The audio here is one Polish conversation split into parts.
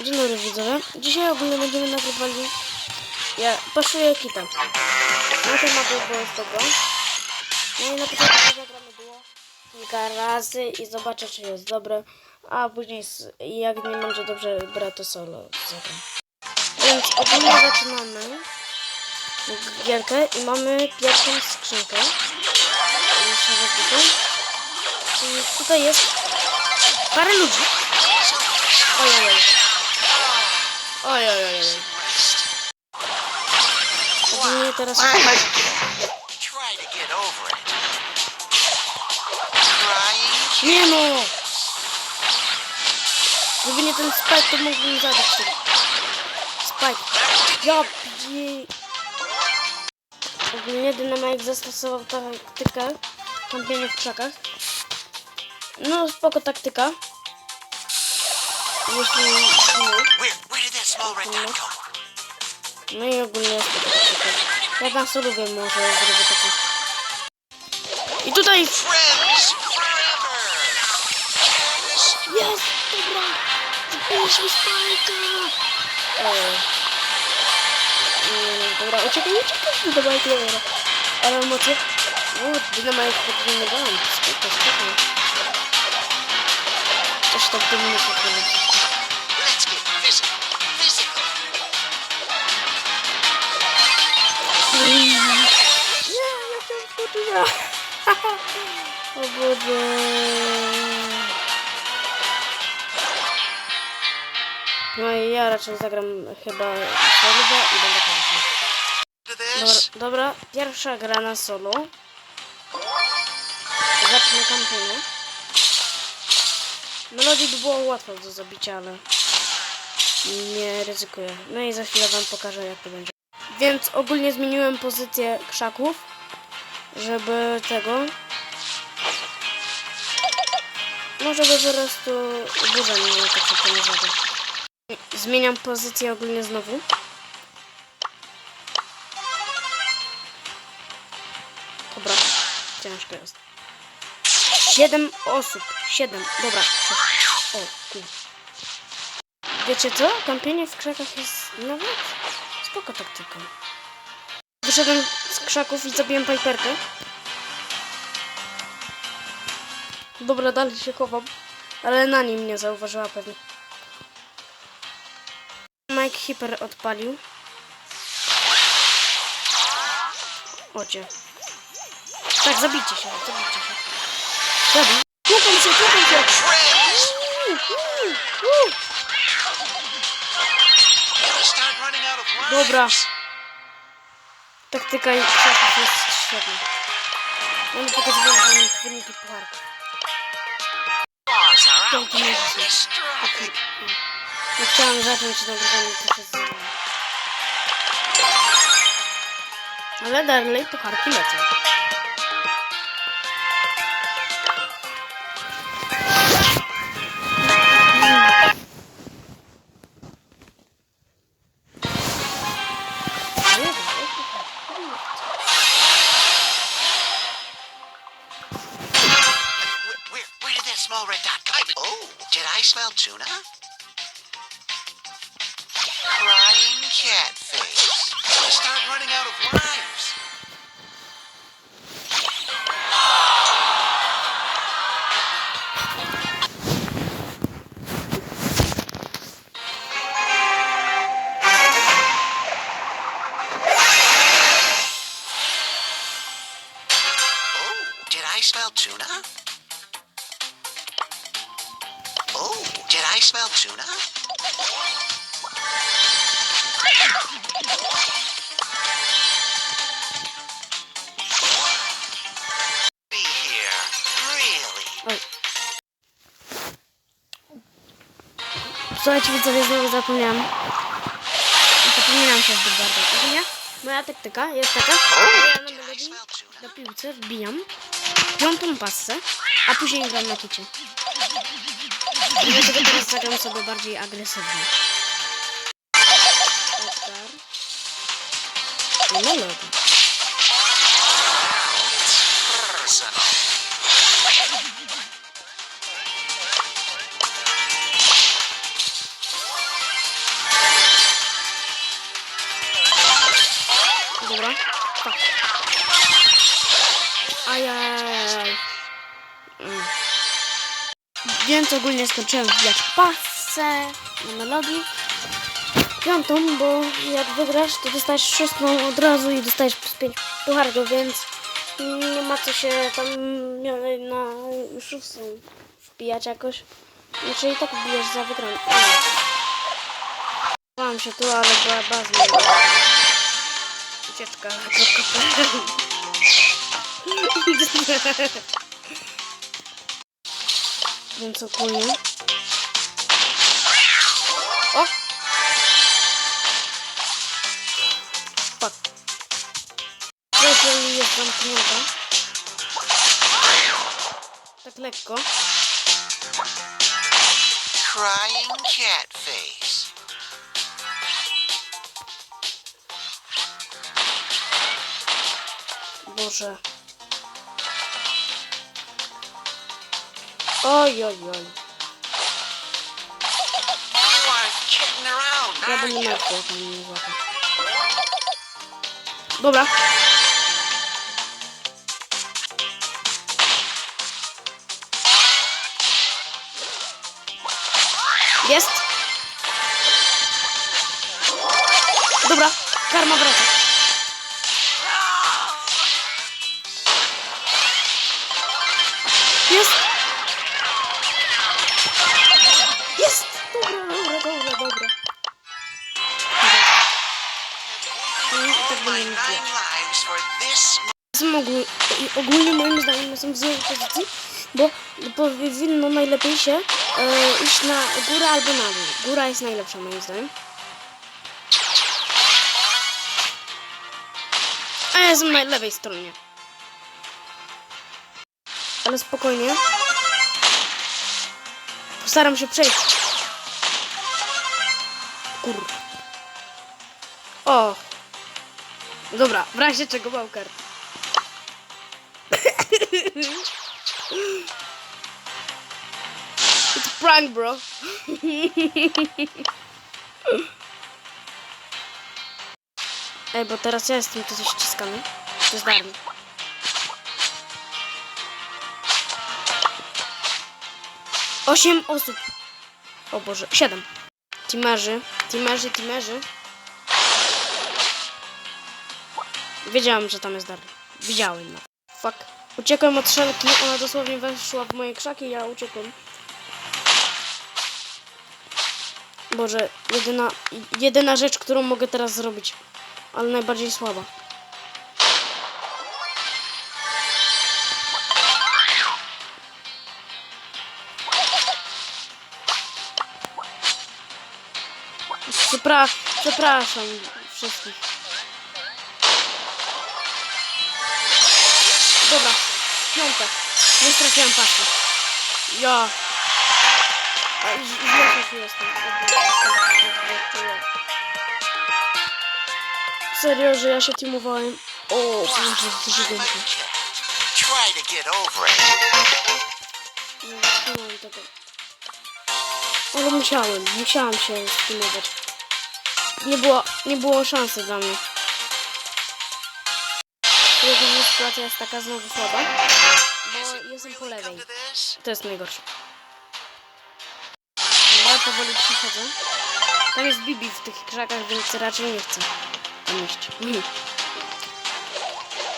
Dzień dobry widzowie. Dzisiaj ogólnie będziemy nagrywali... Ja paszuję kitę. Na tej mapie było jest dobro. No i na początku zagramy było kilka razy i zobaczę czy jest dobre. A później jak nie będzie dobrze brać to solo zagram. Więc ogólnie zaczynamy gierkę i mamy pierwszą skrzynkę. I tutaj jest parę ludzi. Ojej. Ojej, ojej, ojej. Ogólnie teraz... Nie no! Gdyby nie ten Spike, to mógłbym zabić tego. Spike. Ja pie... Ogólnie Dynamite zastosował taktykę kampienia w krzakach. No, spoko taktyka. Jeśli... Where, No i ogólnie jest taka taktyka. Ja na solo wiem, może zrobię taką. I tutaj... Jest! Dobra! Zapiliśmy spajka! Ojej. Nie, Dobra, uciekaj, uciekaj! Dobra, dobra. Ale emocje... O, dynamite podwójny balon. Spoko, spoko. Coś tam w tym nie Nie, ja chciałem skoczyć. O Boże. No i ja raczej zagram chyba solo i będę kończył. Dobra, dobra, pierwsza gra na solo. Zacznę kampanię. Melodii by było łatwo do zabicia, ale nie ryzykuję. No i za chwilę wam pokażę jak to będzie. Więc ogólnie zmieniłem pozycję krzaków, żeby tego... No żeby po prostu burza nie tak szybko nie. Zmieniam pozycję ogólnie znowu. Dobra, ciężko jest. Siedem osób. Siedem. Dobra. O, kur. Wiecie co? Kampienie w krzakach jest nawet spoko taktyką. Wyszedłem z krzaków i zabiłem Piperkę. Dobra, dalej się chowam. Ale na nim mnie zauważyła pewnie. Mike Hiper odpalił. Ocie. Tak, zabijcie się, zabijcie się. Zabij. Się, tłukam się. Dobra. Taktyka i krzaków jest świetna. Będę pokazywał wam wyniki out. Piękny muzyczny. Catastrophic. Nie chciałam zacząć nagrywanie się zdało. Ale dalej pucharki lecą. Start running out of rhymes. Oh, did I smell tuna? Oh, did I smell tuna? Słuchajcie, widzowie, znowu zapomniałam. Zapominam się zbyt bardzo. Ogólnie moja taktyka jest taka, że ja na melodii piłce wbijam piątą pasę, a później gram na kicie. I dlatego teraz zagram sobie bardziej agresywnie. Edgar. I melodii. Ajajaj. Mm. Więc ogólnie skończyłem wbijać pasę melodii. Piątą, bo jak wygrasz, to dostajesz szóstą od razu i dostajesz plus pięć pucharów, więc nie ma co się tam na szóstą wbijać jakoś. Znaczy i tak wbijasz za wygraną. Mam się tu, ale była bazna. Ucieczka. Więc ogólnie. O! Fuck. Jeżeli jest zamknięta. Tak lekko. Crying cat face. Boże. Oj, oj, oj. Ja bym nie martwił. Dobra. Jest. Dobra, karma wraca. Ogólnie moim zdaniem są w złej pozycji, bo powinno najlepiej się e, iść na górę albo na dół. Góra jest najlepsza moim zdaniem. A ja jestem na lewej stronie. Ale spokojnie. Postaram się przejść. Kur. O. Dobra, w razie czego mam kartę. It's a prank, bro. Ej, bo teraz ja jestem tutaj ściskany. To jest darmo. Osiem osób. O Boże, siedem. Teamerzy, teamerzy, teamerzy. Wiedziałem, że tam jest darmo. Widziałem, no. Fuck. Uciekłem od szelki, ona dosłownie weszła w moje krzaki, ja uciekłem. Boże, jedyna, jedyna rzecz, którą mogę teraz zrobić, ale najbardziej słaba. Przepra przepraszam wszystkich. Dobra, Nie straciłem. Ja. Jestem. Serio, że ja się teamowałem. O, Boże, I'm a żygący. cat. Try to get over it. Nie wytrzymałem tego. Ale musiałem, musiałem się steamować. Nie było, nie było szansy dla mnie. Jedyna sytuacja jest taka znowu słaba, bo jestem po lewej. To jest najgorsze. Ja powoli przychodzę. Tam jest Bibi w tych krzakach, więc raczej nie chcę tam iść. Mhm.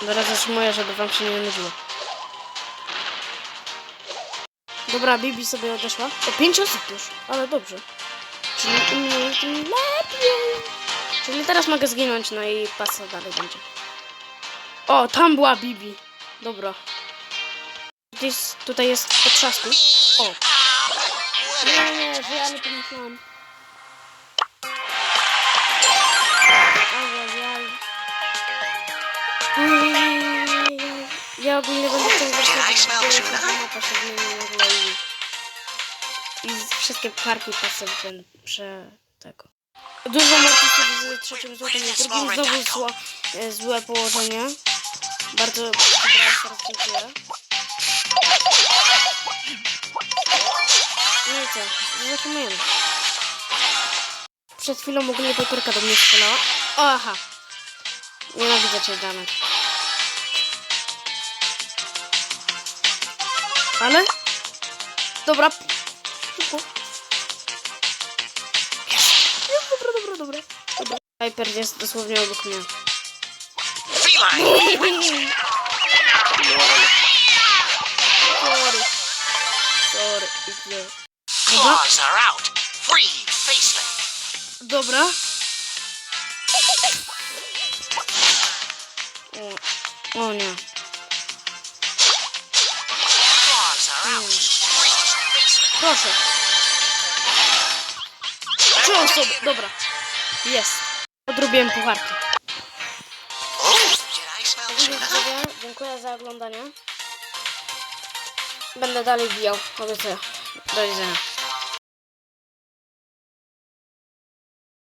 Teraz zatrzymuję, żeby wam się nie nudziło. Dobra, Bibi sobie odeszła. O, pięć osób już, ale dobrze. Czyli im mniej, tym lepiej. Czyli teraz mogę zginąć, no i pasa dalej będzie. O, tam była Bibi. Dobra. Tutaj jest, tutaj jest potrzasku. O. What Nie, nie, nie, że ja nie pomyślałam. Ajajaj. Ja ogólnie będę chciał I jak mapa się zmieni nagle i... I z- wszystkie parki pasy ten prze... tego. Dużo martwów z trzecim złotem i drugim znowu zło, e, złe położenie. Bardzo teraz dziękuję. No i co? Zatrzymujemy. Przed chwilą ogólnie paperka do mnie strzelała. O, aha. Nienawidzę cię, Damek. Ale? Dobra. Szybko. Dobra, dobra, dobra. Dobra. Piper jest dosłownie obok mnie. Sorry. Dobra. Claws are out. Free faceling. Dobra. O, o nie. Claws are out. Free faceling. Proszę. Trzy osoby. Dobra. Jest. Odrobiłem pucharki. Dziękuję za oglądanie. Będę dalej bijał. Obiecuję. Do widzenia.